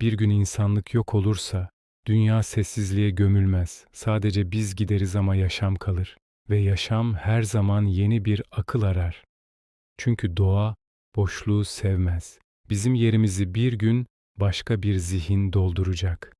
Bir gün insanlık yok olursa, dünya sessizliğe gömülmez. Sadece biz gideriz ama yaşam kalır. Ve yaşam her zaman yeni bir akıl arar. Çünkü doğa boşluğu sevmez. Bizim yerimizi bir gün başka bir zihin dolduracak.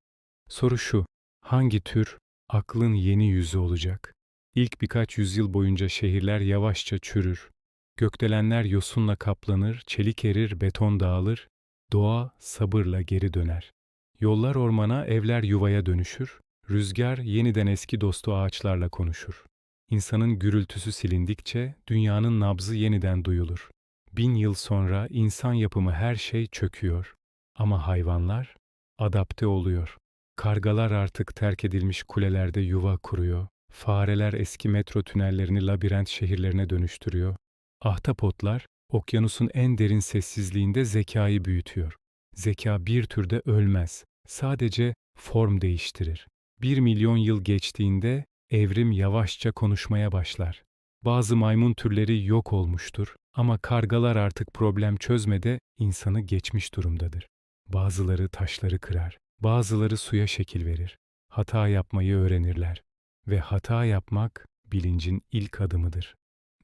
Soru şu, hangi tür aklın yeni yüzü olacak? İlk birkaç yüzyıl boyunca şehirler yavaşça çürür. Gökdelenler yosunla kaplanır, çelik erir, beton dağılır. Doğa sabırla geri döner. Yollar ormana, evler yuvaya dönüşür. Rüzgar yeniden eski dostu ağaçlarla konuşur. İnsanın gürültüsü silindikçe dünyanın nabzı yeniden duyulur. Bin yıl sonra insan yapımı her şey çöküyor. Ama hayvanlar adapte oluyor. Kargalar artık terk edilmiş kulelerde yuva kuruyor. Fareler eski metro tünellerini labirent şehirlerine dönüştürüyor. Ahtapotlar okyanusun en derin sessizliğinde zekayı büyütüyor. Zeka bir türde ölmez, sadece form değiştirir. Bir milyon yıl geçtiğinde evrim yavaşça konuşmaya başlar. Bazı maymun türleri yok olmuştur ama kargalar artık problem çözmede insanı geçmiş durumdadır. Bazıları taşları kırar, bazıları suya şekil verir. Hata yapmayı öğrenirler ve hata yapmak bilincin ilk adımıdır.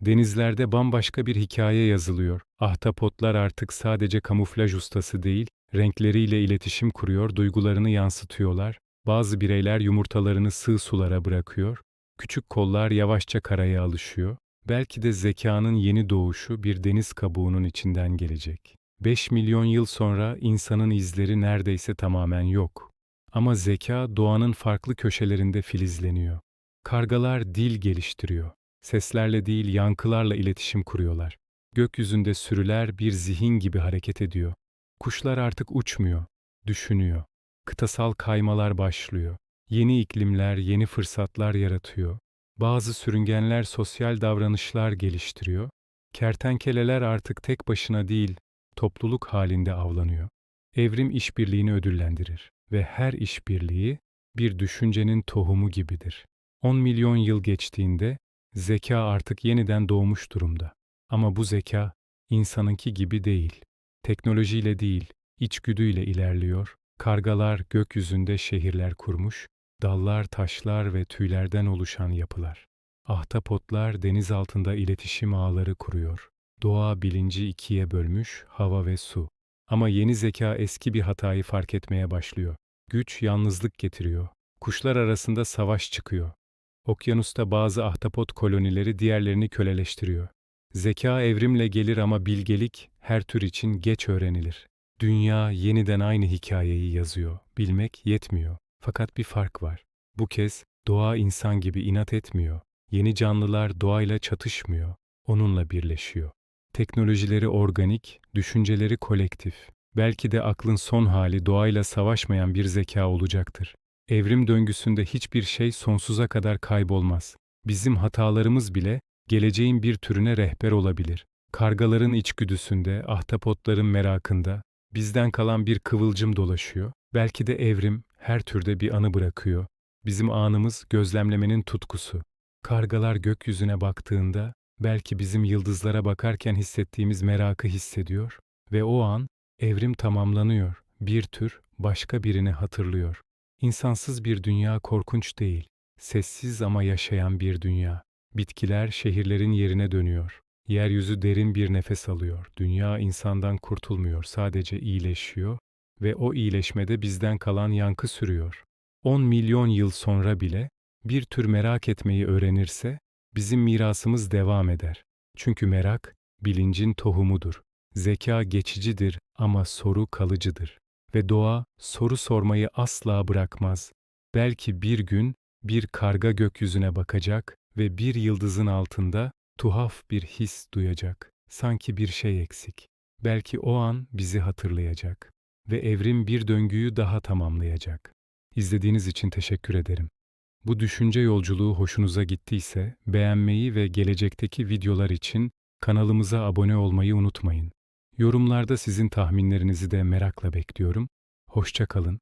Denizlerde bambaşka bir hikaye yazılıyor. Ahtapotlar artık sadece kamuflaj ustası değil, renkleriyle iletişim kuruyor, duygularını yansıtıyorlar. Bazı bireyler yumurtalarını sığ sulara bırakıyor. Küçük kollar yavaşça karaya alışıyor. Belki de zekanın yeni doğuşu bir deniz kabuğunun içinden gelecek. 5 milyon yıl sonra insanın izleri neredeyse tamamen yok. Ama zeka doğanın farklı köşelerinde filizleniyor. Kargalar dil geliştiriyor. Seslerle değil yankılarla iletişim kuruyorlar. Gökyüzünde sürüler bir zihin gibi hareket ediyor. Kuşlar artık uçmuyor, düşünüyor. Kıtasal kaymalar başlıyor. Yeni iklimler, yeni fırsatlar yaratıyor. Bazı sürüngenler sosyal davranışlar geliştiriyor. Kertenkeleler artık tek başına değil, topluluk halinde avlanıyor. Evrim işbirliğini ödüllendirir ve her işbirliği bir düşüncenin tohumu gibidir. 10 milyon yıl geçtiğinde zeka artık yeniden doğmuş durumda. Ama bu zeka insanınki gibi değil. Teknolojiyle değil, içgüdüyle ilerliyor. Kargalar gökyüzünde şehirler kurmuş, dallar, taşlar ve tüylerden oluşan yapılar. Ahtapotlar deniz altında iletişim ağları kuruyor. Doğa bilinci ikiye bölmüş, hava ve su. Ama yeni zeka eski bir hatayı fark etmeye başlıyor. Güç yalnızlık getiriyor. Kuşlar arasında savaş çıkıyor. Okyanusta bazı ahtapot kolonileri diğerlerini köleleştiriyor. Zeka evrimle gelir ama bilgelik her tür için geç öğrenilir. Dünya yeniden aynı hikayeyi yazıyor. Bilmek yetmiyor. Fakat bir fark var. Bu kez doğa insan gibi inat etmiyor. Yeni canlılar doğayla çatışmıyor. Onunla birleşiyor. Teknolojileri organik, düşünceleri kolektif. Belki de aklın son hali doğayla savaşmayan bir zeka olacaktır. Evrim döngüsünde hiçbir şey sonsuza kadar kaybolmaz. Bizim hatalarımız bile geleceğin bir türüne rehber olabilir. Kargaların içgüdüsünde, ahtapotların merakında, bizden kalan bir kıvılcım dolaşıyor. Belki de evrim her türde bir anı bırakıyor. Bizim anımız gözlemlemenin tutkusu. Kargalar gökyüzüne baktığında belki bizim yıldızlara bakarken hissettiğimiz merakı hissediyor ve o an evrim tamamlanıyor. Bir tür başka birini hatırlıyor. İnsansız bir dünya korkunç değil. Sessiz ama yaşayan bir dünya. Bitkiler şehirlerin yerine dönüyor. Yeryüzü derin bir nefes alıyor. Dünya insandan kurtulmuyor, sadece iyileşiyor ve o iyileşmede bizden kalan yankı sürüyor. 10 milyon yıl sonra bile bir tür merak etmeyi öğrenirse bizim mirasımız devam eder. Çünkü merak bilincin tohumudur. Zeka geçicidir ama soru kalıcıdır. Ve doğa soru sormayı asla bırakmaz. Belki bir gün bir karga gökyüzüne bakacak ve bir yıldızın altında tuhaf bir his duyacak. Sanki bir şey eksik. Belki o an bizi hatırlayacak ve evrim bir döngüyü daha tamamlayacak. İzlediğiniz için teşekkür ederim. Bu düşünce yolculuğu hoşunuza gittiyse beğenmeyi ve gelecekteki videolar için kanalımıza abone olmayı unutmayın. Yorumlarda sizin tahminlerinizi de merakla bekliyorum. Hoşça kalın,